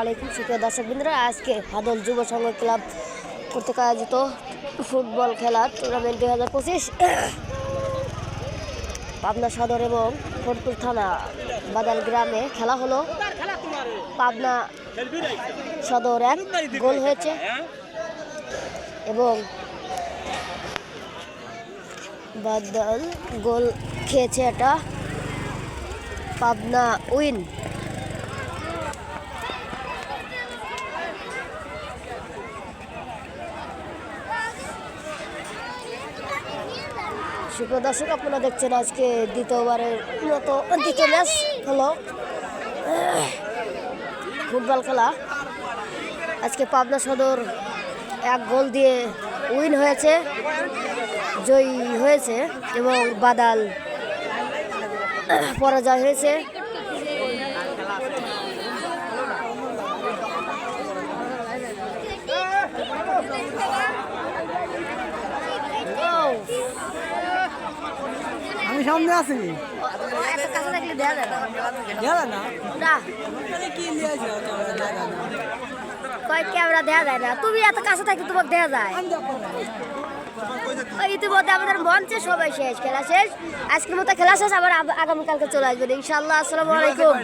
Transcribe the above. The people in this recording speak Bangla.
আলাইকুম, সুপ্রিয় দর্শক বিন্দুরা আজকে হাদল যুব সংঘ ক্লাব কর্তৃক আয়োজিত ফুটবল খেলার টুর্নামেন্ট দুই হাজার পঁচিশ পাবনা সদর এবং ফোরপুর থানা বাদাল গ্রামে খেলা হলো। পাবনা সদর এক গোল হয়েছে এবং বাদাল গোল খেয়েছে এটা। পাবনা উইন সুপ্রিয় দর্শক, আপনারা দেখছেন আজকে দ্বিতীয়বারের মতো দ্বিতীয় ম্যাচ হলো ফুটবল খেলা। আজকে পাবনা সদর এক গোল দিয়ে উইন হয়েছে, জয়ী হয়েছে এবং বাদাল, পরাজয় হয়েছে। সামনে আছে। কয় ক্যামেরা দেয়া যায় না? তুমি এত কাছে থাকি তোমাকে দেয়া যায়। ইতিমধ্যে আমাদের মঞ্চে সবাই শেষ খেলা শেষ। আজকের মতো খেলা শেষ আবার আগামীকালকে চলে আসবেন। ইনশাল্লাহ আসসালামু আলাইকুম।